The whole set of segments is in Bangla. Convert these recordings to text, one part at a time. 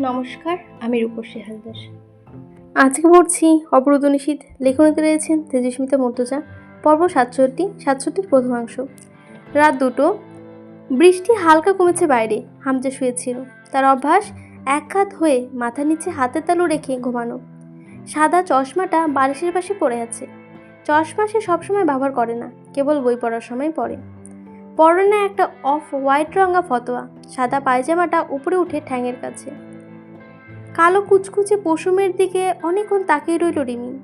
নমস্কার, আমি রূপসী হালদার। আজকে পড়ছি অবরোধ নিষিদ্ধ লেখনীতে রয়েছেন তেজস্মিতা মর্তজা। পর্ব সাতষট্টি, সাতষট্টির প্রথমাংশ। রাত দুটো, বৃষ্টি হালকা কমেছে বাইরে, হামজা শুয়েছিল। তার অভ্যাস, এক হাত হয়ে মাথা নিচে হাতের তালু রেখে ঘুমানো। সাদা চশমাটা বালিশের পাশে পড়ে আছে। চশমা সে সবসময় ব্যবহার করে না, কেবল বই পড়ার সময় পড়ে। পরনে একটা অফ হোয়াইট রঙা ফতোয়া, সাদা পায়জামাটা উপরে উঠে ঠ্যাঙের কাছে। কালো কুচকুচে পশমের দিকে অনেকক্ষণ তাকিয়ে রইল রিমি।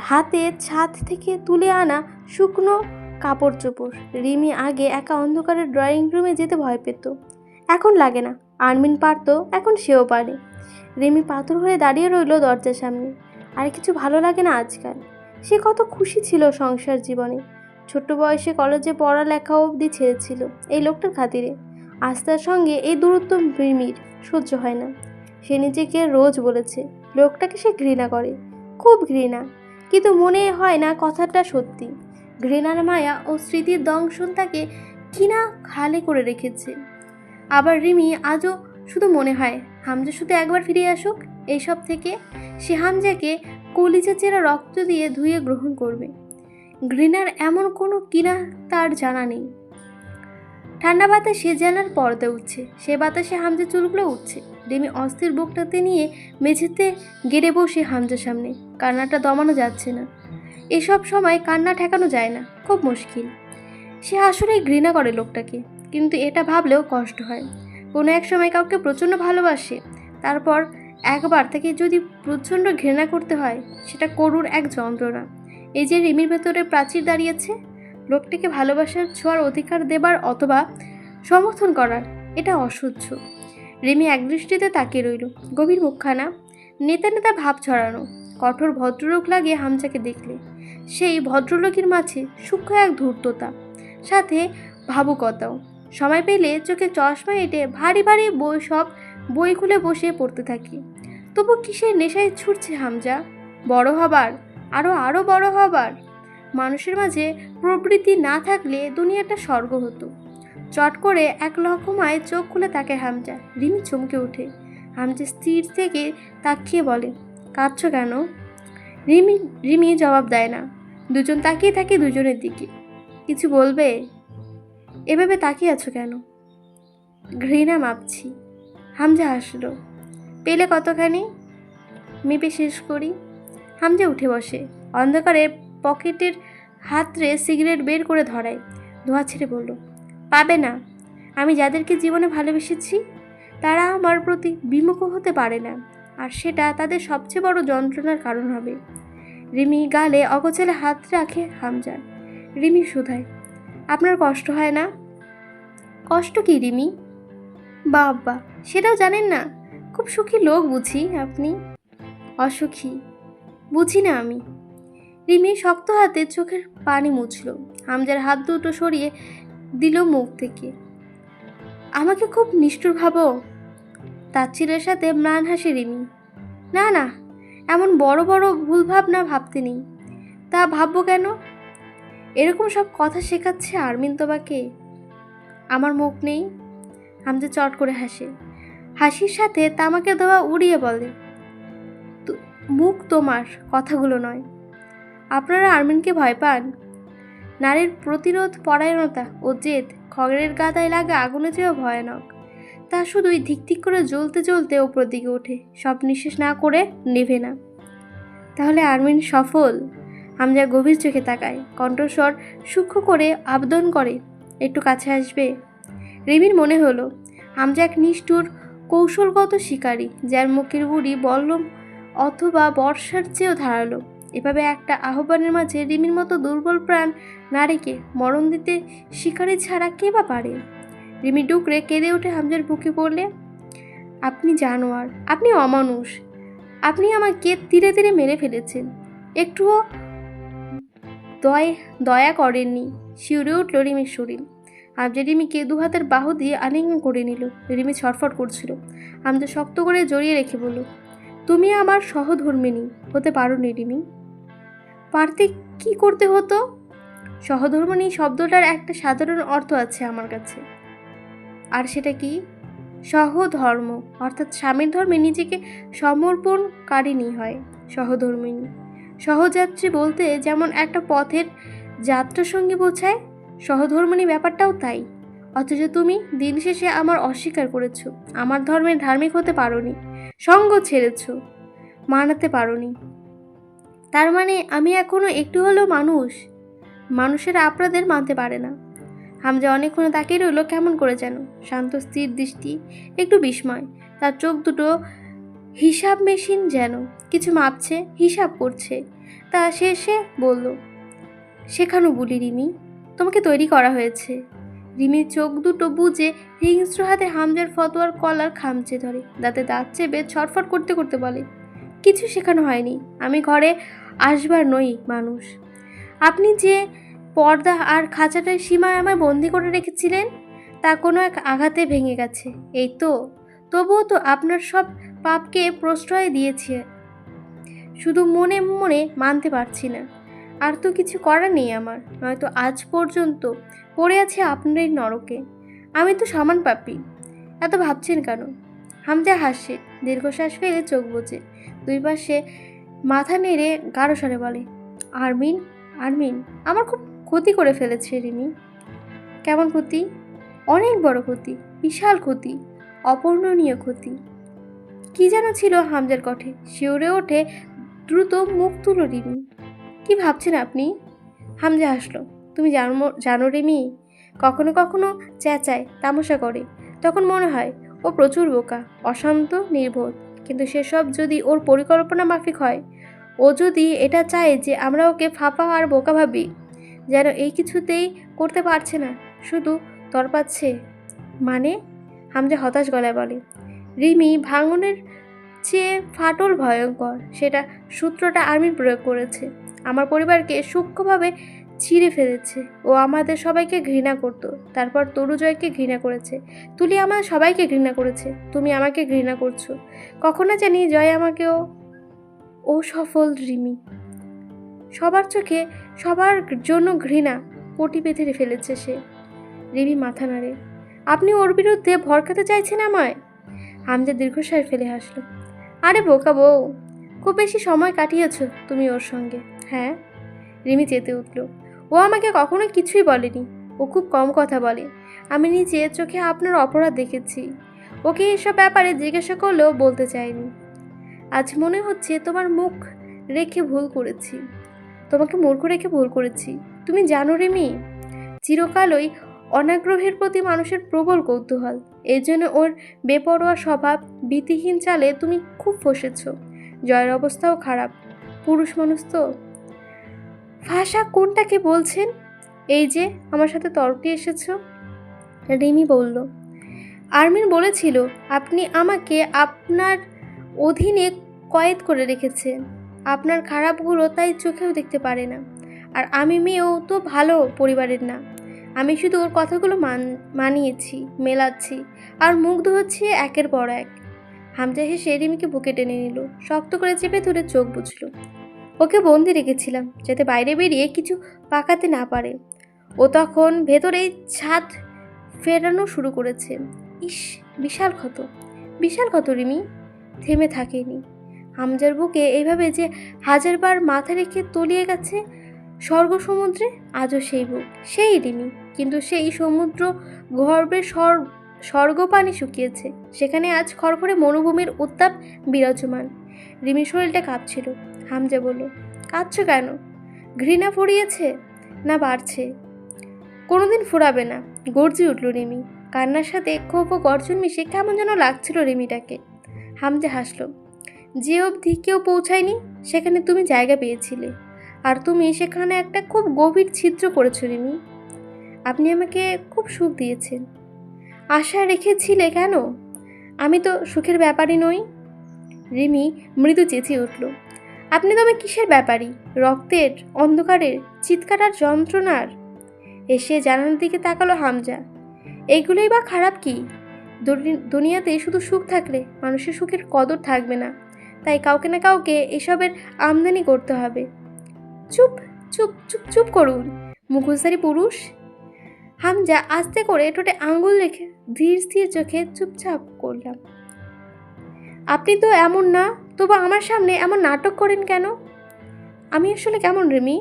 হাতে ছাদ থেকে তুলে আনা শুকনো কাপড় চোপড়। রিমি আগে একা অন্ধকারের ড্রয়িং রুমে যেতে ভয় পেত। এখন লাগে না, আরমিন পারতো, এখন সেও পারে। রিমি পাথর হয়ে দাঁড়িয়ে রইল দরজার সামনে। আর কিছু ভালো লাগে না আজকাল। সে কত খুশি ছিল সংসার জীবনে। ছোট্ট বয়সে কলেজে পড়ালেখা অবধি ছেড়েছিল। এই লোকটার খাতিরে। আস্থার সঙ্গে এই দূরত্ব রিমির সহ্য হয় না। সে নিজেকে রোজ বলেছে, লোকটাকে সে ঘৃণা করে, খুব ঘৃণা। কিন্তু মনে হয় না কথাটা সত্যি। ঘৃণার মায়া ও স্মৃতির দংশন তাকে কিনা খালে করে রেখেছে। আবার রিমি আজও শুধু মনে হয়, হামজা, শুধু একবার ফিরে আসুক, এইসব থেকে সে হামজাকে কলিজা চেরা রক্ত দিয়ে ধুয়ে গ্রহণ করবে। ঘৃণার এমন কোনো কিনা তার জানা নেই। ঠান্ডা বাতাসে জানার পর্দা উঠছে, সে বাতাসে হামজা চুলগুলো উঠছে। রিমি অস্থির বুকটাতে নিয়ে মেঝেতে গেড়ে বসে হামজার সামনে। কান্নাটা দমানো যাচ্ছে না। এসব সময় কান্না ঠেকানো যায় না। খুব মুশকিল। সে আসলেই ঘৃণা করে লোকটাকে। কিন্তু এটা ভাবলেও কষ্ট হয়। কোনো এক সময় কাউকে প্রচণ্ড ভালোবাসে। তারপর একবার তাকে যদি প্রচণ্ড ঘৃণা করতে হয়, সেটা করুর এক যন্ত্রণা। এই যে রিমির ভেতরে প্রাচীর দাঁড়িয়েছে, লোকটাকে ভালোবাসার ছোঁয়ার অধিকার দেবার অথবা সমর্থন করার, এটা অসহ্য। রিমি একদৃষ্টিতে তাকিয়ে রইল। গভীর মুখখানা। নেতা নেতা ভাব ছড়ানো। কঠোর ভদ্রলোক লাগে হামজাকে দেখলে। সেই ভদ্রলোকের মাঝে সূক্ষ্ম এক ধূর্ততা। সাথে ভাবুকতাও। সময় পেলে চোখে চশমা এঁটে ভারী ভারী বই সব বই খুলে বসে পড়তে থাকি। তবু কিসের নেশায় ছুটছে হামজা? বড় হবার? আরও আরও বড় হবার? মানুষের মাঝে প্রবৃত্তি না থাকলে দুনিয়াটা স্বর্গ হতো। চট করে এক লকমায় চোখ খুলে তাকে হামজা। রিমি চমকে ওঠে। হামজা স্থির থেকে তাকিয়ে বলে, কাঁদছ কেন? রিমি রিমি জবাব দেয় না। দুজন তাকিয়ে থাকে দুজনের দিকে। কিছু বলবে? এভাবে তাকিয়ে আছো কেন? ঘৃণা মাপছি। হামজা হাসলো। পেলে কতখানি? মেপে শেষ করি। হামজা উঠে বসে। অন্ধকারে পকেটের হাতরে সিগারেট বের করে ধরায়। ধোয়া ছেড়ে বলল পাবে না। আমি যাদেরকে জীবনে ভালোবেসেছি, তারা আমার প্রতি বিমুখ হতে পারে না, আর সেটা তাদের সবচেয়ে বড় যন্ত্রণার কারণ হবে। রিমি গালে অগোছালে হাত রাখে হামজার। রিমি শুধায়, আপনার কষ্ট হয় না? কষ্ট কি রিমি? বাবা, সেটাও জানেন না। খুব সুখী লোক বুঝি আপনি। অসুখী? বুঝি না আমি। রিমি শক্ত হাতে চোখের পানি মুছল। হামজার হাত দুটো সরিয়ে দিল মুখ থেকে। আমাকে খুব নিষ্ঠুর ভাবো। তাচ্ছিলের সাথে ম্লান হাসি রিমি। না না, এমন বড় বড় ভুল ভাবনা ভাবতে নেই। তা ভাববো কেন? এরকম সব কথা শেখাচ্ছে আরমিন তোমাকে। আমার মুখ নেই। হামজা চট করে হাসে। হাসির সাথে তামাকে দেওয়া উড়িয়ে বলে, "তু- মুখ তোমার কথাগুলো নয়। আপনারা আরমিনকে ভয় পান। নারীর প্রতিরোধ, পরায়ণতা ও জেদ খগের গাদায় লাগা আগুনে চেয়েও ভয়ানক। তা শুধুই ধিকধিক করে জ্বলতে জ্বলতে ওপর দিকে ওঠে, সব নিঃশেষ না করে নেভে না। তাহলে আরমিন সফল? হামজা গভীর চোখে তাকায় কণ্ঠস্বর সূক্ষ্ম করে আবেদন করে, একটু কাছে আসবে? রিমির মনে হলো হামজা এক নিষ্ঠুর, কৌশলগত শিকারী, যার মুখের বুড়ি বল্লম অথবা বর্ষার চেয়েও ধারালো। এভাবে একটা আহ্বানের মাঝে রিমির মতো দুর্বল প্রাণ নারীকে মরণ দিতে শিকারি ছাড়া কে বা পারে? রিমি ডুকরে কেঁদে উঠে হামজার বুকে পড়লে, আপনি জানোয়ার, আপনি অমানুষ, আপনি আমাকে ধীরে ধীরে মেরে ফেলেছেন। একটুও দয়, দয়া করেননি। শিউরে উঠল রিমির শরীর। হামজা রিমিকে দু হাতের বাহু দিয়ে আলিঙ্গন করে নিল। রিমি ছটফট করছিল। হামজা শক্ত করে জড়িয়ে রেখে বলল, তুমি আমার সহধর্মিনী, হতে পারো নি রিমি। পারতে কি করতে হতো? সহধর্মিনী শব্দটার একটা সাধারণ অর্থ আছে আমার কাছে। আর সেটা কি? সহধর্ম, অর্থাৎ স্বামীর ধর্মে নিজেকে সমর্পণকারিণী হয়, সহধর্মিনী। সহযাত্রী বলতে যেমন একটা পথের যাত্রা সঙ্গী বোঝায়, সহধর্মিনী ব্যাপারটাও তাই। অথচ তুমি দিন শেষে আমার অস্বীকার করেছ, আমার ধর্মের ধার্মিক হতে পারোনি, সঙ্গ ছেড়েছ, মানাতে পারোনি। তার মানে আমি এখনও একটু হলেও মানুষ। মানুষেরা আপনাদের মানতে পারে না। হামজা অনেকক্ষণ তাকিয়ে রইল কেমন করে যেন। শান্ত, স্থির দৃষ্টি, একটু বিস্ময়। তার চোখ দুটো হিসাব মেশিন যেন। কিছু মাপছে, হিসাব করছে। তা শেষে বলল, শেখানো বলি, রিমি। তোমাকে তৈরি করা হয়েছে। রিমির চোখ দুটো বুঝে হিংস্র হাতে হামজার ফতোয়ার কলার খামচে ধরে। দাঁতে দাঁত চেপে ছটফট করতে করতে বলে কিছু শেখানো হয়নি। আমি ঘরে আসবার নই, মানুষ। আপনি যে পর্দা আর খাঁচাটার সীমায় আমায় বন্দি করে রেখেছিলেন, তা কোনো এক আঘাতে ভেঙে গেছে। এই তো, তবুও তো আপনার সব পাপকে প্রশ্রয় দিয়েছে। শুধু মনে মনে মানতে পারছি না। আর তো কিছু করার নেই আমার। নয়তো আজ পর্যন্ত পড়ে আছে আপনার এই নরকে। আমি তো সমান পাপি। এত ভাবছেন কেন? হামজা হাসে, দীর্ঘশ্বাস ফেলে চোখ বোঝে দুই পাশে মাথা নেড়ে গাঢ় স্বরে বলে, আরমিন আরমিন, আমার খুব ক্ষতি করে ফেলেছে রিমি। কেমন ক্ষতি? অনেক বড় ক্ষতি, বিশাল ক্ষতি, অপূর্ণনীয় ক্ষতি। কি যেন ছিল হামজার কঠে, শিউরে ওঠে দ্রুত মুখ তুলো রিমি। কি ভাবছেন আপনি হামজা হাসলো, তুমি জানো জানো রিমি? কখনো কখনো চেঁচায়, তামাশা করে। তখন মনে হয়, ও প্রচুর বোকা, অশান্ত, নির্বোধ। কিন্তু সেসব যদি ওর পরিকল্পনা মাফিক হয়, ও যদি এটা চায় যে আমরা ওকে ফাঁপা আর বোকা ভাবি, যেন এই কিছুতেই করতে পারছে না, শুধু তরপাচ্ছে। মানে? হামজা হতাশ গলায় বলে। রিমি, ভাঙনের চেয়ে ফাটল ভয়ঙ্কর, সেটা সূত্রটা আর্মির প্রয়োগ করেছে। আমার পরিবারকে সূক্ষ্মভাবে ছিঁড়ে ফেলেছে। ও আমাদের সবাইকে ঘৃণা করত। তারপর তরুজয়কে ঘৃণা করেছে। তুলি আমাদের সবাইকে ঘৃণা করেছে। তুমি আমাকে ঘৃণা করছ। কখনো জানি জয় আমাকেও। ও সফল, রিমি। সবার চোখে সবার জন্য ঘৃণা পটি বেঁধে ফেলেছে সে। রিমি মাথা নাড়ে। আপনি ওর বিরুদ্ধে ভরকাতে চাইছেন আমায়? হামজা দীর্ঘশ্বাস ফেলে হাসলো। আরে বোকা বউ, খুব বেশি সময় কাটিয়েছ তুমি ওর সঙ্গে। হ্যাঁ? রিমি চেতে উঠল। ও আমাকে কখনো কিছুই বলেনি। ও খুব কম কথা বলে। আমি নিজে চোখে আপনার অপরাধ দেখেছি। ওকে এসব ব্যাপারে জিজ্ঞাসা করলেও বলতে চাইনি। আজ মনে হচ্ছে তোমার মুখ রেখে ভুল করেছি। তোমাকে মূর্খ রেখে ভুল করেছি। তুমি জানো রিমি চিরকালই অনাগ্রহের প্রতি মানুষের প্রবল কৌতূহল। এই জন্য ওর বেপরোয়া স্বভাব, ভীতিহীন চালে তুমি খুব ফসেছ। জয়ের অবস্থাও খারাপ। পুরুষ মানুষ তো ভাষা কোনটাকে বলছেন? এই যে, আমার সাথে তর্কে এসেছ। রিমি বলল, আর্মিন বলেছিল, আপনি আমাকে আপনার অধীনে কয়েদ করে রেখেছেন আপনার খারাপগুলো তাই চোখেও দেখতে পারে না। আর আমি মেয়েও তো ভালো পরিবারের না। আমি শুধু ওর কথাগুলো মান, মানিয়েছি, মেলাচ্ছি, আর মুগ্ধ হচ্ছে একের পর এক। হামজা হেসে রিমিকে বুকে টেনে নিল, শক্ত করে চেপে ধরে চোখ বুঝল ওকে বন্দি রেখেছিলাম, যাতে বাইরে বেরিয়ে কিছু পাকাতে না পারে। ও তখন ভেতরে ছাদ ফেরানো শুরু করেছে। ইস, বিশাল ক্ষত। বিশাল ক্ষত, রিমি। থেমে থাকেনি। হামজার বুকে এইভাবে যে হাজারবার মাথা রেখে তলিয়ে গেছে স্বর্গ সমুদ্রে আজও সেই বুক। সেই রিমি। কিন্তু সেই সমুদ্র গর্ভে স্বর স্বর্গ পানি শুকিয়েছে। সেখানে আজ খড়খড়ে মরুভূমির উত্তাপ বিরাজমান। রিমির শরীরটা কাঁপছিল। হামজা বলল, কাঁদছ কেন? ঘৃণা ফুরিয়েছে না বাড়ছে? কোনোদিন ফুরাবে না। গর্জি উঠল রিমি। কান্নার সাথে ক্ষোভ ও গর্জন মিশে কেমন যেন লাগছিল রিমিটাকে। হামজা হাসলো, যে অবধি কেউ পৌঁছায়নি, সেখানে তুমি জায়গা পেয়েছিলে। আর তুমি সেখানে একটা খুব গভীর ছিদ্র করেছ, রিমি। আপনি আমাকে খুব সুখ দিয়েছেন। আশা রেখেছিলে কেন? আমি তো সুখের ব্যাপারই নই। রিমি মৃদু চেঁচিয়ে উঠল আপনি তবে কিসের ব্যাপারই রক্তের, অন্ধকারের, চিৎকার আর যন্ত্রণার? এসে জানালার দিকে তাকালো হামজা। এইগুলোই বা খারাপ কি? দুনিয়াতে শুধু সুখ থাকলে মানুষের সুখের কদর থাকবে না। তাই কাউকে না কাউকে এসবের আমদানি করতে হবে। চুপ চুপ চুপ চুপ করুন, মুখোশধারী পুরুষ। হামজা আস্তে করে ঠোঁটে আঙ্গুল রেখে ধীর স্থির চোখে চুপচাপ করলাম। আপনি তো এমন না তবু আমার সামনে এমন নাটক করেন কেন? আমি আসলে কেমন, রিমি?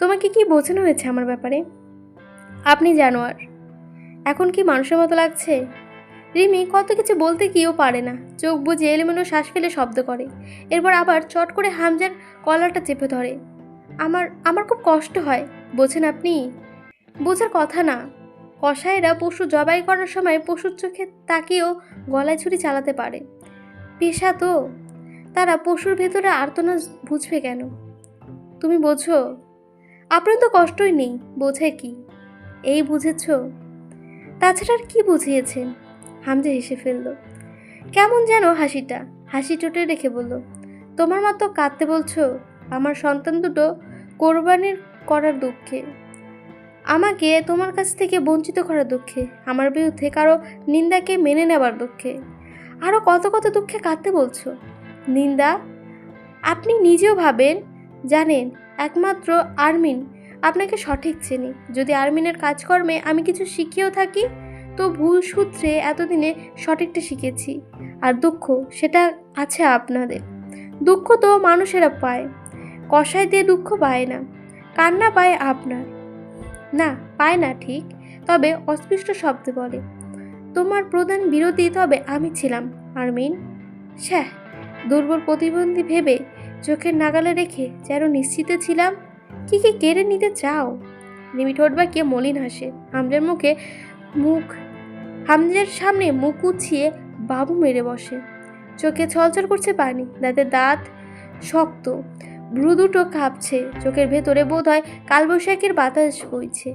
তোমাকে কি বোঝানো হয়েছে আমার ব্যাপারে? আপনি জানোয়ার, এখন কি মানুষের মতো লাগছে? রিমি, কত কিছু বলতে গিয়েও পারে না। চোখ বুঝে এলোমেলো শ্বাস ফেলে শব্দ করে। এরপর আবার চট করে হামজার কলারটা চেপে ধরে। আমার আমার খুব কষ্ট হয়, বোঝেন আপনি? বোঝার কথা না। কসাইরা পশু জবাই করার সময় পশুর চোখে তাকিয়েও গলায় ছুরি চালাতে পারে। পেশা তো। তারা পশুর ভেতরে আর্তনা বুঝবে কেন? তুমি বোঝো? আপনার তো কষ্টই নেই, বোঝে কি? এই বুঝেছ? তাছাড়া আর কি বুঝিয়েছেন? হামজা হেসে ফেলল। কেমন যেন হাসিটা, হাসি চোটে রেখে বলল, তোমার মতো কাঁদতে বলছো? আমার সন্তান দুটো কোরবানির করার দুঃখে। আমাকে তোমার কাছ থেকে বঞ্চিত করার দুঃখে, আমার বিরুদ্ধে কারও নিন্দাকে মেনে নেবার দুঃখে। আরও কত কত দুঃখে কাঁদতে বলছো? নিন্দা। আপনি নিজেও ভাবেন, জানেন, একমাত্র আরমিন আপনাকে সঠিক চেনে। যদি আরমিনের কাজকর্মে আমি কিছু শিখিয়েও থাকি, তো ভুল সূত্রে এতদিনে সঠিকটা শিখেছি। আর দুঃখ, সেটা আছে আপনাদের। দুঃখ তো মানুষেরা পায়। কষাই দিয়ে দুঃখ পায় না। কান্না পায় আপনার। না, পায় না ঠিক, তবে অস্পৃষ্ট শব্দে বলে, তোমার প্রধান বিরোধী তবে আমি ছিলাম, আরমিন। শ্যাহ দুর্বল প্রতিবন্ধী ভেবে চোখের নাগালে রেখে যেন নিশ্চিত ছিলাম, কি কি কেড়ে নিতে চাও? রিমি ঠোঁট বাঁকিয়ে মলিন হাসে। হামজার মুখে মুখ হামজার সামনে মুখ উছিয়ে বাবু মেরে বসে। চোখে ছলছল করছে পানি, দাঁতে দাঁত শক্ত। ভ্রু দুটো কাঁপছে, চোখের ভেতরে বোধ হয় কালবৈশাখীর বাতাস বইছে।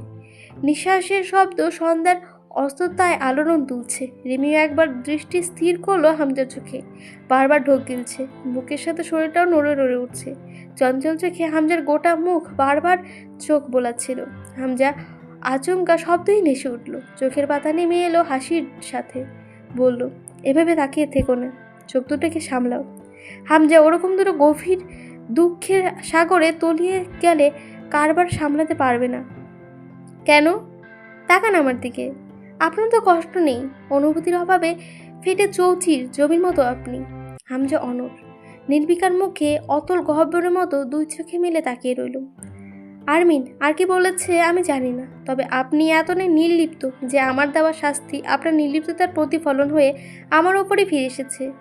নিঃশ্বাসের শব্দ সন্ধ্যার অস্ততায় আলোড়ন তুলছে রিমিও একবার দৃষ্টি স্থির করল হামজার চোখে। বারবার ঢোক গিলছে। বুকের সাথে শরীরটাও নড়ে নড়ে উঠছে। চঞ্চল চোখে হামজার গোটা মুখ বারবার চোখ বোলাচ্ছিল। হামজা আচমকা শব্দই নেশে উঠল। চোখের পাতা নেমে এলো হাসির সাথে। বলল, এভাবে তাকিয়ে থেকো না। চোখ দুটোকে সামলাও। হামজা ওরকম দুটো গভীর দুঃখের সাগরে তলিয়ে গেলে কারবার সামলাতে পারবে না। কেন? তাকান আমার দিকে। আপনার তো কষ্ট নেই। অনুভূতির অভাবে ফেটে চৌচির জমির মতো আপনি। হামজা অনর। নির্বিকার মুখে অতল গহ্বরের মতো দুই চোখে মিলে তাকিয়ে রইল আরমিন, আর কি বলেছে আমি জানি না। তবে আপনি এতটাই নির্লিপ্ত যে আমার দেওয়া শাস্তি আপনার নির্লিপ্ততার প্রতিফলন হয়ে আমার ওপরে ফিরে এসেছে।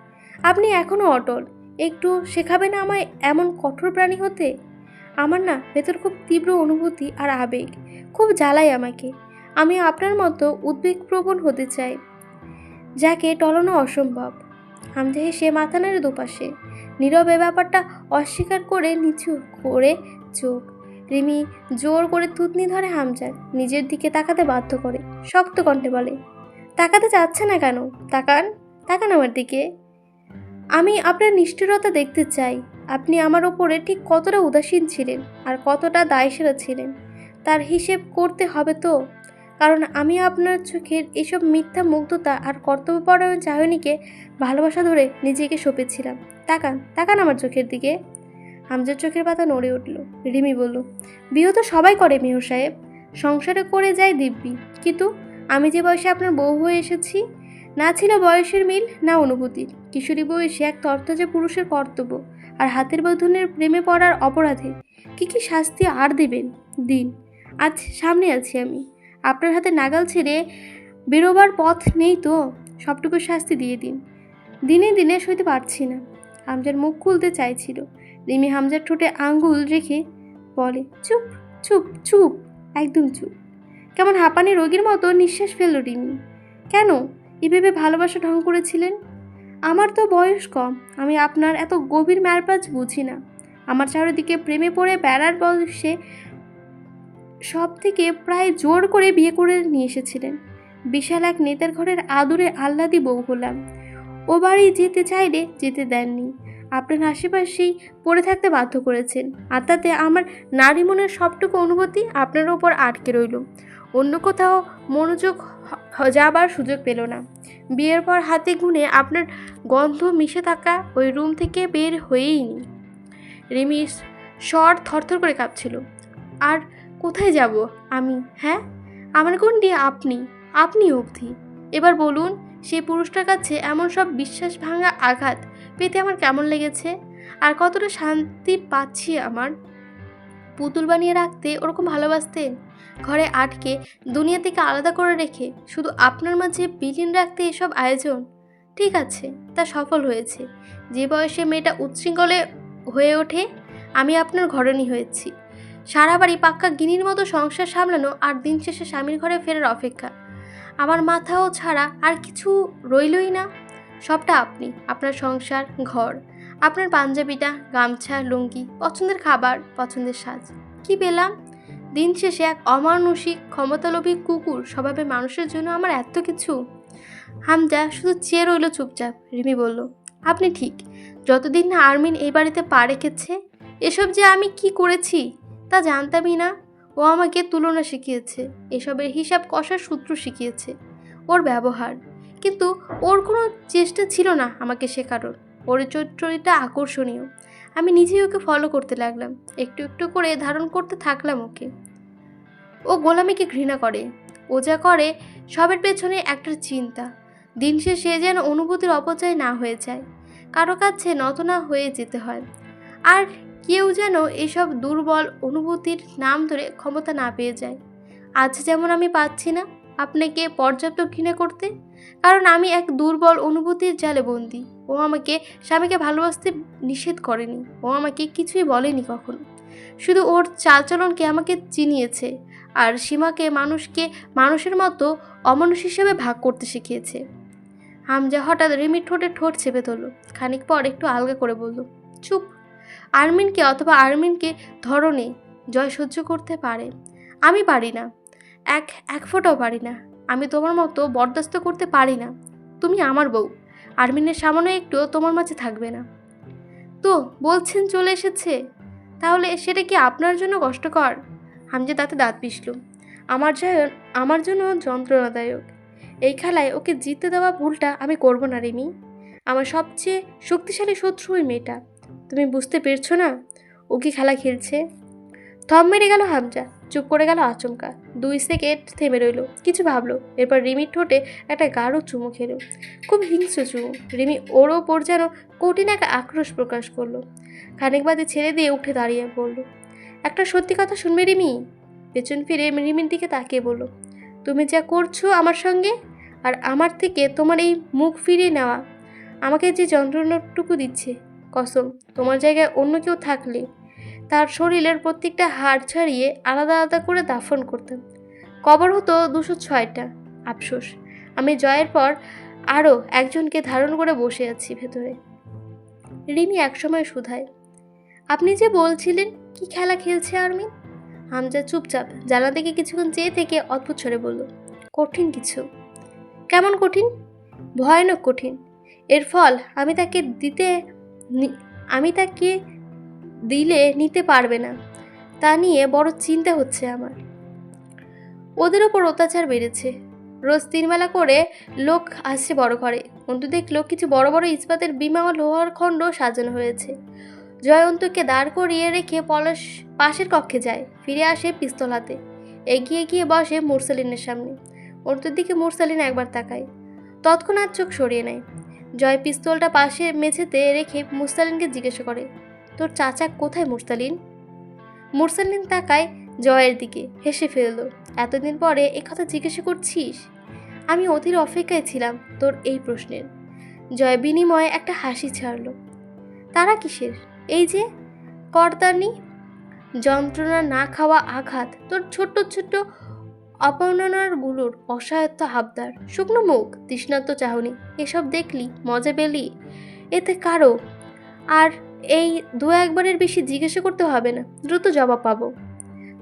আপনি এখনও অটল। একটু শেখাবেন আমায় এমন কঠোর প্রাণী হতে? আমার না ভেতর খুব তীব্র অনুভূতি আর আবেগ। খুব জ্বালায় আমাকে। আমি আপনার মতো উদ্বেগপ্রবণ হতে চাই। যাকে টলানো অসম্ভব। হামজা হেসে মাথা নেড়ে দুপাশে। নীরবে ব্যাপারটা অস্বীকার করে নিচু করে চোখ। রিমি জোর করে থুতনি ধরে হামজার। নিজের দিকে তাকাতে বাধ্য করে। শক্ত কণ্ঠে বলে, তাকাতে চাচ্ছে না কেন? তাকান তাকান আমার দিকে। আমি আপনার নিষ্ঠুরতা দেখতে চাই। আপনি আমার ওপরে ঠিক কতটা উদাসীন ছিলেন আর কতটা দায়সেরা ছিলেন। তার হিসেব করতে হবে তো? কারণ আমি আপনার চোখের এসব মিথ্যা মুগ্ধতা আর কর্তব্যপরায়ণ চাহনিকে ভালোবাসা ধরে নিজেকে সঁপেছিলাম। তাকান তাকান আমার চোখের দিকে। হামজার চোখের পাতা নড়ে উঠল। রিমি বলল, বিয়ে তো সবাই করে মেয়র সাহেব। সংসারে করে যায় দিব্যি। কিন্তু আমি যে বয়সে আপনার বউ হয়ে এসেছি, না ছিল বয়সের মিল, না অনুভূতির কিশোরী বয়সে এক তর্তজা পুরুষের কর্তব্য আর হাতের বধূনের প্রেমে পড়ার অপরাধে। কি কি শাস্তি আর দেবেন? দিন, আজ সামনে আছি আমি। আপনার হাতে নাগাল ছেড়ে বেরোবার পথ নেই তো, সবটুকু শাস্তি দিয়ে দিন। দিনে দিনে সইতে পারছি না। হামজার মুখ খুলতে চাইছিল। রিমি হামজার ঠোঁটে আঙ্গুল রেখে বলে, চুপ চুপ চুপ, একদম চুপ। কেমন হাঁপানি রোগীর মতো নিঃশ্বাস ফেলল রিমি। কেন এভাবে ভালোবাসা ঢং করেছিলেন? আমার তো বয়স কম, আমি আপনার এত গভীর ম্যারপাজ বুঝি না। আমার চারিদিকে প্রেমে পড়ে বেড়ার বয়সে সব থেকে প্রায় জোর করে বিয়ে করে নিয়ে এসেছিলেন। বিশাল এক নেতার ঘরের আদরে আহ্লাদি বউ হলাম। ও বাড়ি যেতে চাইলে যেতে দেননি। আপনার আশেপাশেই পড়ে থাকতে বাধ্য করেছেন। আর তাতে আমার নারী মনের সবটুকু অনুভূতি আপনার ওপর আটকে রইল। অন্য কোথাও মনোযোগ যাবার সুযোগ পেল না। বিয়ের পর হাতে গুনে আপনার গন্ধ মিশে থাকা ওই রুম থেকে বের হয়েই নি। স্বর থরথর করে কাঁপছিল। আর কোথায় যাব আমি হ্যাঁ? আমার গণ্ডি আপনি আপনি অবধি এবার বলুন, সেই পুরুষটার কাছে এমন সব বিশ্বাস ভাঙা আঘাত পেতে আমার কেমন লেগেছে? আর কতটা শান্তি পাচ্ছি আমার? পুতুল বানিয়ে রাখতে ওরকম ভালোবাসতেন? ঘরে আটকে দুনিয়া থেকে আলাদা করে রেখে শুধু আপনার মাঝে বিলীন রাখতে এসব আয়োজন? ঠিক আছে, তা সফল হয়েছে। যে বয়সে মেয়েটা উচ্ছৃঙ্খলে হয়ে ওঠে, আমি আপনার ঘরণী হয়েছি। সারা বাড়ি পাক্কা গিনির মতো সংসার সামলানো আর দিন শেষে স্বামীর ঘরে ফেরার অপেক্ষা। আমার মাথাও ছাড়া আর কিছু রইলই না। সবটা আপনি, আপনার সংসার, ঘর, আপনার পাঞ্জাবিটা, গামছা, লুঙ্গি, পছন্দের খাবার, পছন্দের সাজ। কি পেলাম? দিন শেষে এক অমানুষিক, ক্ষমতালোভী কুকুর স্বভাবে মানুষের জন্য আমার এত কিছু? হামজা শুধু চেয়ে রইল চুপচাপ। রিমি বলল, আপনি ঠিক। যতদিন না আর্মিন এই বাড়িতে পা রেখেছে, এসব যে আমি কি করেছি? তা জানতামই না। ও আমাকে তুলনা শিখিয়েছে, এসবের হিসাব কষার সূত্র শিখিয়েছে, ওর ব্যবহার। কিন্তু ওর কোনো চেষ্টা ছিল না আমাকে শেখানোর। ওর চরিত্রটা আকর্ষণীয়। আমি নিজেই ওকে ফলো করতে লাগলাম, একটু একটু করে ধারণ করতে থাকলাম ওকে। ও গোলামিকে ঘৃণা করে। ও যা করে, সবের পেছনে একটা চিন্তা। দিন শেষে যেন অনুভূতির অপচয় না হয়ে যায়। কারও কাছে নত না হয়ে যেতে হয়। আর কেউ যেন এসব দুর্বল অনুভূতির নাম ধরে ক্ষমতা না পেয়ে যায়। আজ যেমন আমি পাচ্ছি না, আপনাকে পর্যাপ্ত ঘৃণা করতে, কারণ আমি এক দুর্বল অনুভূতির জালে বন্দি। ও আমাকে, স্বামীকে ভালোবাসতে নিষেধ করেনি। ও আমাকে কিছুই বলেনি কখনো। শুধু ওর চালচলনকে আমাকে চিনিয়েছে, আর সীমাকে মানুষকে, মানুষের মতো অমানুষ হিসেবে ভাগ করতে শিখিয়েছে। হামজা হঠাৎ রিমির ঠোঁটে ঠোঁট চেপে ধরল। খানিক পর একটু আলগা করে বলল, চুপ আর্মিনকে অথবা আর্মিনকে ধরনে জয় সহ্য করতে পারে। আমি পারি না। এক এক ফোঁটাও পারি না। আমি তোমার মতো বরদাস্ত করতে পারি না। তুমি আমার বউ। আর্মিনের সামনে একটু তোমার মাঝে থাকবে না। তো, বলছেন চলে এসেছে। তাহলে সেটা কি আপনার জন্য কষ্টকর? হামজে তাতে দাঁত পিষল আমার জয়, আমার জন্য যন্ত্রণাদায়ক। এই খেলায় ওকে জিততে দেওয়া ভুলটা আমি করব না, রিমি। আমার সবচেয়ে শক্তিশালী শত্রু ওই মেয়েটা। তুমি বুঝতে পেরেছ না? ও কি খেলা খেলছে? থম মেরে গেল হামজা। চুপ করে গেল আচমকা। দুই সেকেন্ড থেমে রইল। কিছু ভাবলো। এরপর রিমির ঠোঁটে একটা গাঢ় চুমু খেলো। খুব হিংস্র চুমু। রিমি ওর ওপর যেন কঠিন এক আক্রোশ প্রকাশ করল। খানিক বাদে ছেড়ে দিয়ে উঠে দাঁড়িয়ে বলল একটা সত্যি কথা শুনবে রিমি? পেছন ফিরে রিমির দিকে তাকিয়ে বলল, তুমি যা করছ আমার সঙ্গে আর আমার থেকে তোমার এই মুখ ফিরিয়ে নেওয়া আমাকে যে যন্ত্রণাটুকু দিচ্ছে কসম, তোমার জায়গায় অন্য কেউ থাকলে? তার শরীরের প্রত্যেকটা হাড় ছাড়িয়ে আলাদা আলাদা করে দাফন করতাম কবর হতো দুশো ছয়টা। আফসোস, আমি জয়ের পর আরও একজনকে ধারণ করে বসে আছি ভেতরে। রিমি একসময় শুধায়, আপনি যে বলছিলেন, কি খেলা খেলছে আর্মি? হামজা চুপচাপ জানা থেকে কিছুক্ষণ চেয়ে থেকে অদ্ভুত স্বরে বলল, কঠিন কিছু। কেমন কঠিন? ভয়ানক কঠিন। এর ফল আমি তাকে দিতে আমি তাকে দিলে নিতে পারবে না। তা নিয়ে বড় চিন্তা হচ্ছে আমার। ওদের ওপর অত্যাচার বেড়েছে। রোজ তিনবেলা করে লোক আসছে বড় ঘরে। অন্তু দেখল কিছু বড় বড় ইস্পাতের বিমা ও লোহার খণ্ড সাজানো হয়েছে। জয়ন্তকে দাঁড় করিয়ে রেখে পলাশ পাশের কক্ষে যায়, ফিরে আসে পিস্তল হাতে। এগিয়ে গিয়ে বসে মুরসালিনের সামনে। অন্তুর দিকে মুরসালিন একবার তাকায়। তৎক্ষণাৎ চোখ সরিয়ে নেয়। জয় পিস্তলটা পাশে মেঝেতে রেখে মুরসালিনকে জিজ্ঞাসা করে, তোর চাচা কোথায় মুরসালিন? মুরসালিন তাকায় জয়ের দিকে, হেসে ফেলল, এতদিন পরে এ কথা জিজ্ঞাসা করছিস? আমি অধীর অপেক্ষায় ছিলাম তোর এই প্রশ্নের। জয় বিনিময়ে একটা হাসি ছাড়ল, তারা কিসের? এই যে কর্তানি যন্ত্রণা না খাওয়া আঘাত, তোর ছোট্ট ছোট্ট অপমাননারগুলোর অসহায়ত্ব হাবদার, শুকনো মুখ তৃষ্ণাত্ম চাহনি, এসব দেখলি, মজা পেলি? এতে কারও? আর এই দু একবারের বেশি জিজ্ঞাসা করতে হবে না, দ্রুত জবাব পাবো।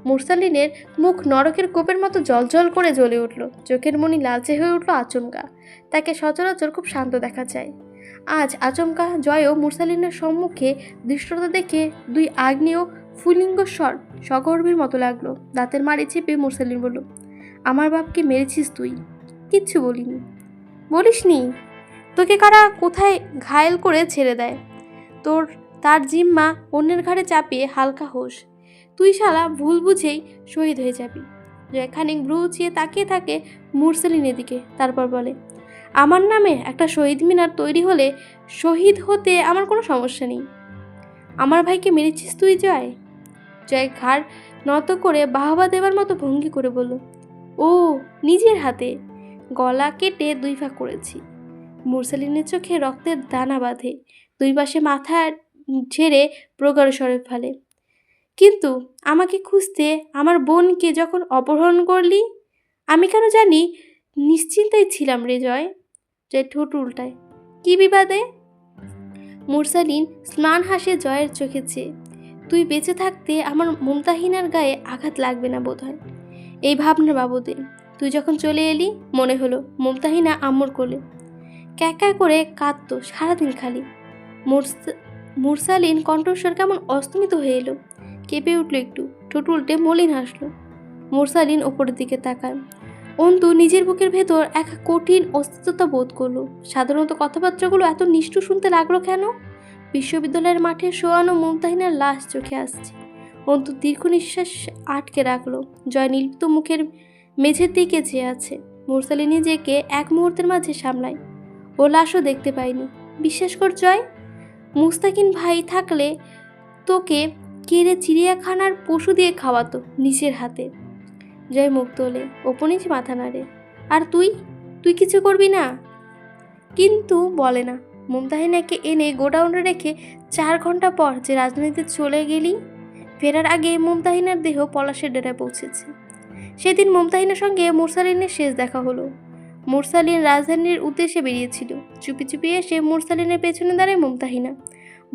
মুরসালিনের মুখ নরকের কোপের মতো জলজল করে জ্বলে উঠল, চোখের মনি লালচে হয়ে উঠল আচমকা, তাকে সচরাচর খুব শান্ত দেখা যায়। আজ আচমকা জয়ও মুরসালিনের সম্মুখে দৃষ্টতা দেখে দুই আগ্নেয় ফুলিঙ্গ স্বর সগর্বের মতো লাগল, দাঁতের মারি চেপে মুরসালিন বলল আমার বাপকে মেরেছিস তুই। কিচ্ছু বলিনি। বলিসনি? তোকে কারা কোথায় ঘায়েল করে ছেড়ে দেয়? তোর, তার জিম্মা অন্যের ঘাড়ে চাপিয়ে হালকা হোস। তুই শালা ভুল বুঝেই শহীদ হয়ে যাবি। খানিক ভ্রু উঁচিয়ে তাকিয়ে থাকে মুরসেলিনের দিকে, তারপর বলে, আমার নামে একটা শহীদ মিনার তৈরি হলে শহীদ হতে আমার কোনো সমস্যা নেই। আমার ভাইকে মেরেছিস তুই জয়? জয় ঘাড় নত করে বাহবা দেবার মতো ভঙ্গি করে বলল ও, নিজের হাতে। গলা কেটে দুই ভাগ করেছি। মুরসালিনের চোখে রক্তের দানা বাঁধে, দুই পাশে মাথা ঝেড়ে প্রগাঢ় স্বরে ফেলে। কিন্তু আমাকে খুঁজতে আমার বোনকে যখন অপহরণ করলি, আমি কেন জানি নিশ্চিন্তাই ছিলাম রে জয়। জয় ঠোঁট উল্টায়, কি বিবাদে? মুরসালিন স্নান হাসে জয়ের চোখে চেয়ে, তুই বেঁচে থাকতে আমার মমতাহিনার গায়ে আঘাত লাগবে না বোধ হয় এই ভাবনা বাবদে তুই যখন চলে এলি, মনে হলো মমতাহিনা আম্মুর কোলে। ক্যাকা করে কাঁদতো সারাদিন খালি। মুরসা- মুরসালিন কণ্ঠস্বর কেমন অস্তমিত হয়ে এলো। কেঁপে উঠল একটু, ঠোঁট উল্টে মলিন হাসলো। মুরসালিন ওপরের দিকে তাকায়। অন্তু নিজের বুকের ভেতর এক কঠিন অস্তিত্বতা বোধ করল। সাধারণত কথাবার্তাগুলো এত নিষ্ঠুর শুনতে লাগল কেন? বিশ্ববিদ্যালয়ের মাঠে শোয়ানো মমতাহিনার লাশ চোখে আসছে। অন্তু দীর্ঘ নিঃশ্বাস আটকে রাখল। জয় নিলিপ্ত মুখের মেঝের দিকে চেয়ে আছে। মুরসালি নিজেকে এক মুহূর্তের মাঝে সামলায়। ও লাশও দেখতে পায়নি বিশ্বাস কর জয়, মুস্তাকিন ভাই থাকলে তোকে কেড়ে চিড়িয়াখানার পশু দিয়ে খাওয়াতো নিজের হাতে। জয় মুখ তোলে ওপনিচ মাথা নাড়ে। আর তুই? তুই কিছু করবি না? কিন্তু বলে না। মুমতাহিনাকে এনে গোডাউনে রেখে চার ঘণ্টা পর যে রাজধানীতে চলে গেলি ফেরার আগে মুমতাহিনার দেহ পলাশের ডেরায় পৌঁছেছে। সেদিন মুমতাহিনের সঙ্গে মুরসালিনের শেষ দেখা হলো। মুরসালিন রাজধানীর উদ্দেশ্যে বেরিয়েছিল। চুপি চুপি এসে মুরসালিনের পেছনে দাঁড়ায় মুমতাহিনা।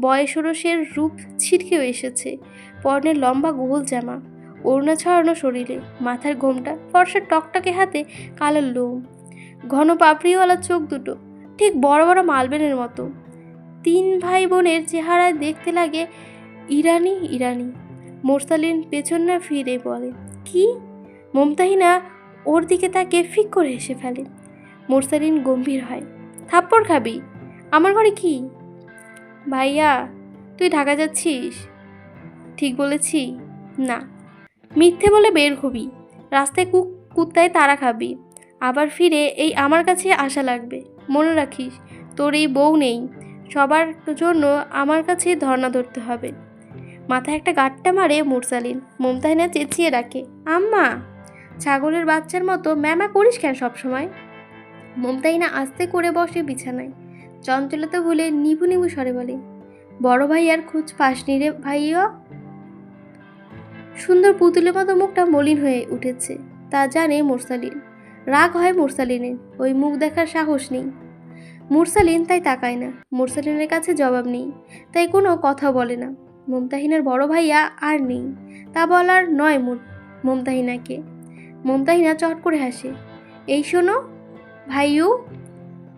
বয়স ওরসের রূপ ছিটকেও এসেছে। পরনের লম্বা গোল জামা, ওড়না ছড়ানো শরীরে, মাথার ঘোমটা ফর্সার টকটকে হাতে কালো লোম, ঘন পাপড়িওয়ালা চোখ দুটো, ঠিক বড় বড় মালবেনের মতো। তিন ভাই বোনের চেহারায় দেখতে লাগে ইরানি ইরানি। মোরসালিন পেছন না ফিরে বলে, কি? মমতাহিনা ওর দিকে তাকে ফিক করে এসে ফেলে। মোরসালিন গম্ভীর হয়, থাপ্পড় খাবি? আমার ঘরে কি? ভাইয়া, তুই ঢাকা যাচ্ছিস? ঠিক বলেছি, না। মিথ্যে বলে বের হবি, রাস্তায় কুক কুত্তায় তারা খাবি, আবার ফিরে এই আমার কাছে আশা লাগবে। মনে রাখিস, তোর এই বউ নেই, সবার জন্য আমার কাছে ধর্ণা ধরতে হবে। মাথায় একটা গাঁটটা মারে মুরসালিন। মমতাহিনা চেঁচিয়ে ডাকে, আম্মা, ছাগলের বাচ্চার মতো ম্যামা করিস কেন সবসময়? মমতাহিনা আস্তে করে বসে বিছানায়। চঞ্চলতা ভুলে নিভু নিভু স্বরে বলে, বড় ভাইয়ার খোঁজ পাসনি রে ভাইয়া। সুন্দর পুতুলের মতো মুখটা মলিন হয়ে উঠেছে, তা জানে মুরসালিন। রাগ হয় মুরসালিনের, ওই মুখ দেখার সাহস নেই। মুরসালিন তাই তাকায় না, মুরসালিনের কাছে জবাব নেই, তাই কোনো কথা বলে না। মমতাহিনার বড় ভাইয়া আর নেই। তা বলার নয় মমতাহিনাকে। মমতাহিনা চট করে হাসে। এই শোনো ভাইউ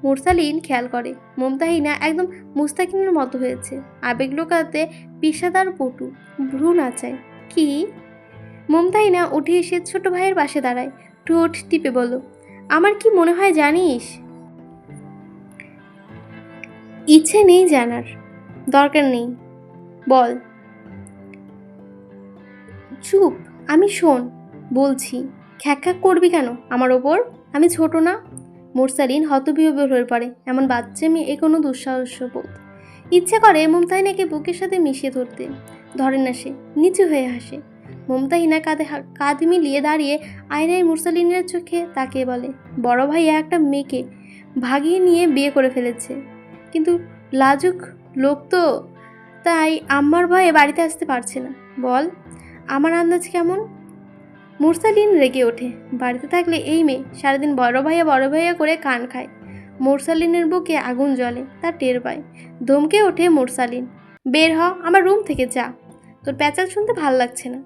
মুরসালিন খেয়াল করে, মমতাহিনা একদম মুস্তাকিনের মতো হয়েছে। আবেগ লোকাতে পেশাদার পটু, ভ্রু নাচায়। কি? মমতাহিনা উঠে এসে ছোট ভাইয়ের পাশে দাঁড়ায়। ঠোঁট টিপে বলো আমার কি মনে হয় জানিস? ইচ্ছে নেই জানার। দরকার নেই। বল। চুপ, আমি শোন, বলছি খ্যাক করবি কেন আমার ওপর? আমি ছোট না। মুরসালিন হতবিহবল হয়ে পড়ে, এমন বাচ্চা মেয়ে এ কোনো দুঃসাহস বোধ ইচ্ছে করে মুমতাহিনাকে বুকের সাথে মিশিয়ে ধরতে। ধরে না সে, নিচু হয়ে হাসে। মুমতাহিনা কাঁধে কাঁধ মিলিয়ে দাঁড়িয়ে আয়নায় মুরসালিনের চোখে তাকিয়ে বলে, বড় ভাইয়া একটা মেয়েকে ভাগিয়ে নিয়ে বিয়ে করে ফেলেছে। কিন্তু লাজুক লোক তো তাই আম্মার ভয়ে বাড়িতে আসতে পারছে না। বল, আমার আন্দাজ কেমন? মুরসালিন রেগে ওঠে। বাড়িতে থাকলে এই মেয়ে সারাদিন বড় ভাইয়া বড় ভাইয়া করে কান খায়। মুরসালিনের বুকে আগুন জ্বলে তা টের পায়। ধমকে ওঠে মুরসালিন, বের হ, আমার রুম থেকে যা। তোর প্যাচাল শুনতে ভালো লাগছে না।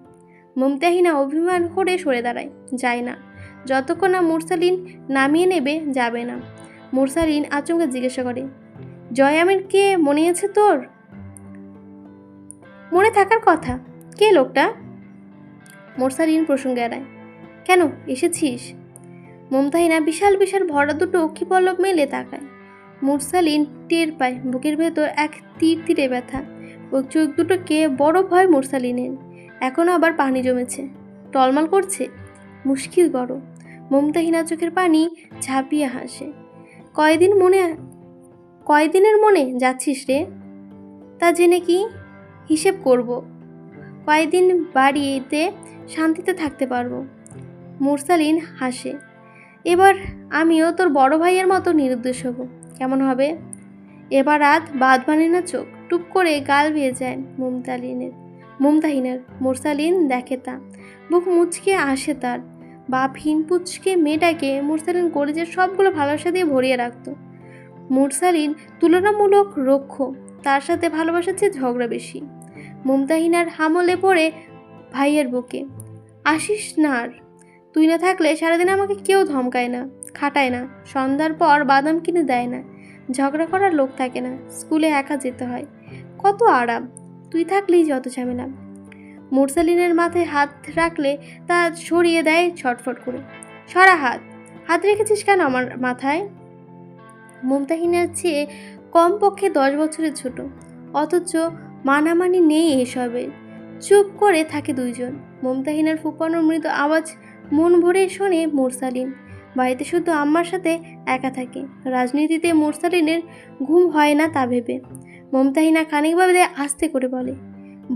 মমতাহিনা অভিমান করে সরে দাঁড়ায়, যায় না। যতক্ষণ না মুরসালিন নামিয়ে নেবে, যাবে না। মুরসালিন আচমকা জিজ্ঞাসা করে জয় আমির কে? মনে আছে তোর? মনে থাকার কথা। কে লোকটা? মোরসালিন প্রসঙ্গে এড়ায়। কেন? এসেছিস? মমতাহিনা বিশাল বিশাল ভরা দুটো অক্ষি পল্লব মেলে তাকায়। মুরসালিন টের পায় বুকের ভেতর এক তীর তীরে ব্যথা। ও চোখ দুটোকে বড় ভয় মুরসালিনের এখনও আবার পানি জমেছে। টলমাল করছে? মুশকিল বড়। মমতাহিনা চোখের পানি ঝাঁপিয়ে হাসে। কয়দিন মনে কয়দিনের মনে যাচ্ছিস রে? তা জেনে কি হিসেব করব। কয়দিন বাড়িতে শান্তিতে থাকতে পারব। মুরসালিন হাসে, এবার আমিও তোর বড় ভাইয়ের মতো নিরুদ্দেশ হব। কেমন হবে? এবার রাত বাদ মানে না চোখ? টুপ করে গাল বেয়ে যায় মুমতালিনের, মুমতাহিনের। মুরসালিন দেখে তা, বুক মুচকে আসে তার। বাপহীন পুচকে মেয়েটাকে মুরসালিন কলেজের সবগুলো ভালোবাসা দিয়ে ভরিয়ে রাখত। মুরসালিন তুলনামূলক রক্ষ, তার সাথে ভালোবাসার চেয়ে ঝগড়া বেশি। মুমতাহিনার হামলে পড়ে ভাইয়ের বুকে। আসিস না আর তুই না থাকলে সারাদিন আমাকে কেউ ধমকায় না, খাটায় না, সন্ধ্যার পর বাদাম কিনে দেয় না, ঝগড়া করার লোক থাকে না, স্কুলে একা যেতে হয়। কত আরাম, তুই থাকলেই যত ঝামেলা। মুরসালিনের মাথায় হাত রাখলে তা সরিয়ে দেয় ছটফট করে। সরা হাত হাত রেখেছিস কেন আমার মাথায়? মমতাহিনের চেয়ে কমপক্ষে দশ বছরের ছোট, অথচ মানামানি নেই এসবের চুপ করে থাকে দুইজন। মমতাহিনার ফুপানোর মৃত আওয়াজ মন ভরে শোনে মুরসালিন। বাড়িতে শুধু আম্মার সাথে একা থাকে। রাজনীতিতে মুরসালিনের ঘুম হয় না তা ভেবে। মমতাহিনা খানিক ভাবে আস্তে করে বলে,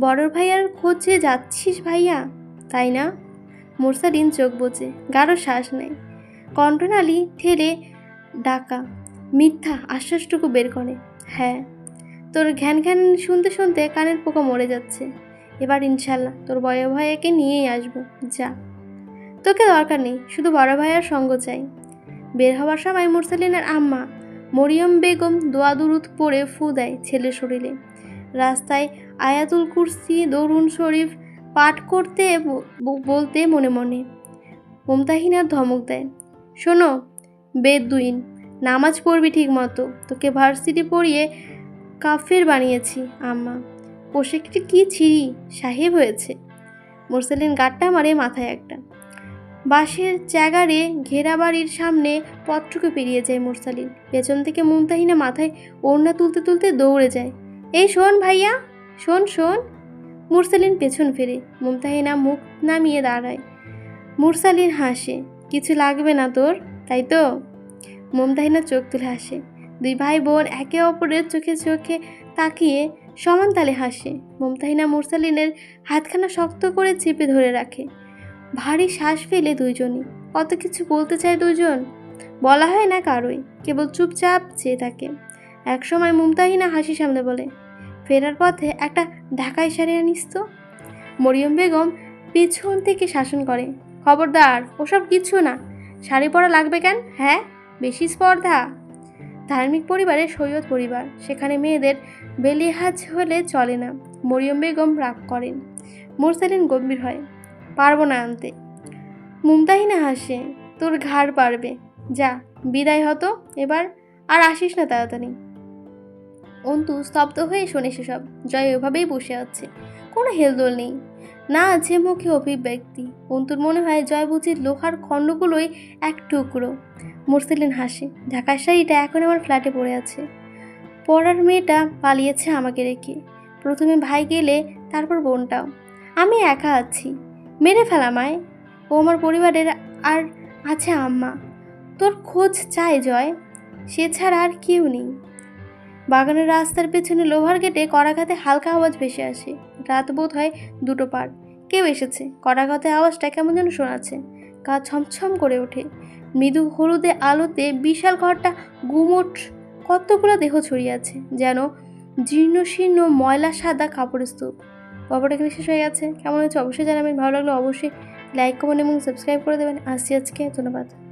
বড় ভাইয়ার খোঁজে যাচ্ছিস ভাইয়া, তাই না? মুরসালিন চোখ বোঝে গাঢ় শ্বাস নেয়। কণ্ঠনালী ঠেলে ডাকা, মিথ্যা আশ্বাসটুকু বের করে। হ্যাঁ। তোর ঘ্যান ঘ্যান শুনতে শুনতে কানের পোকা মরে যাচ্ছে। এবার ইনশাল্লাহ তোর বড় ভাইয়াকে নিয়েই আসব। যা। তোকে দরকার নেই, শুধু বড় ভাইয়ার সঙ্গ চাই। বের হওয়ার সময় মুরসালিনের আম্মা মরিয়ম বেগম দোয়া দুরুদ পড়ে ফু দেয় ছেলের শরীরে। রাস্তায় আয়াতুল কুরসি, দরুন শরীফ পাঠ করতে বলতে মনে মনে মমতাহিনার ধমক দেয়। শোনো, বেদুইন, নামাজ পড়বি ঠিক মতো তোকে ভার্সিটি পড়িয়ে কাফের বানিয়েছি, আম্মা। পোশাকটি কি ছিঁড়ি সাহেব হয়েছে। মুরসালিন গাট্টা মারে মাথায় একটা। বাঁশের চ্যাগারে ঘেরা বাড়ির সামনে পথটুকু পেরিয়ে যায় মুরসালিন। পেছন থেকে মুমতাহিনা মাথায় ওড়না তুলতে তুলতে দৌড়ে যায়। এই শোন ভাইয়া, শোন শোন। মুরসালিন পেছন ফেরে। মুমতাহিনা মুখ নামিয়ে দাঁড়ায়। মুরসালিন হাসে, কিছু লাগবে না তোর, তাই তো? মুমতাহিনা চোখ তুলে হাসে। দুই ভাই বোন একে অপরের চোখে চোখে তাকিয়ে সমান তালে হাসে। মুমতাহিনা মুরসালিনের হাতখানা শক্ত করে চেপে ধরে রাখে। ভারী শ্বাস ফেলে দুইজনই। কত কিছু বলতে চায় দুজন বলা হয় না কারোই, কেবল চুপচাপ চেয়ে থাকে। একসময় মুমতাহিনা হাসি সামনে বলে, ফেরার পথে একটা ঢাকায় শাড়ি আনিস তো? মরিয়ম বেগম পিছন থেকে শাসন করে, খবরদার, ওসব কিছু না। শাড়ি পরা লাগবে কেন? হ্যাঁ বেশি স্পর্ধা। ধার্মিক পরিবারে সৈয়দ পরিবার। সেখানে মেয়েদের বেলিহাজ হলে চলে না। মরিয়ম বেগম রাগ করেন। মোরসালিন গম্ভীর হয়। পারব না আনতে। মুমতাহিনা হাসে। তোর ঘাড় পারবে। যা, বিদায় হতো, এবার আর আসিস না তাড়াতাড়ি। অন্তু স্তব্ধ হয়ে শোনে সেসব। জয় ওভাবেই বসে আছে। কোনো হেলদোল নেই। না আছে মুখে অভিব্যক্তি। অন্তুর মনে হয় জয় বুঝির লোহার খণ্ডগুলোই এক টুকরো। মুরসিলিন হাসে। ঢাকার শাড়িটা এখন আমার ফ্ল্যাটে পড়ে আছে। পড়ার মেয়েটা পালিয়েছে আমাকে রেখে। প্রথমে ভাই গেলে, তারপর বোনটাও। আমি একা আছি। মেরে ফেলা, মায়। ও আমার পরিবারের আর আছে আম্মা। তোর খোঁজ চায় জয়। সে ছাড়া আর কেউ নেই। বাগানের রাস্তার পেছনে লোহার গেটে করাঘাতে হালকা আওয়াজ ভেসে আসে। রাত বোধ হয় দুটো পার। কেউ এসেছে। করাঘাতে আওয়াজটা কেমন যেন শোনাচ্ছে। গা ছমছম করে ওঠে। মৃদু হলুদে আলোতে বিশাল ঘরটা গুমোট কতগুলো দেহ ছড়িয়ে আছে, যেন জীর্ণ শীর্ণ ময়লা সাদা কাপড়ের স্তূপ গল্পটা এখানে শেষ হয়ে গেছে। কেমন হয়েছে অবশ্যই জানাবেন। ভালো লাগলে অবশ্যই লাইক কমেন্ট এবং সাবস্ক্রাইব করে দেবেন। আসছি আজকে। ধন্যবাদ।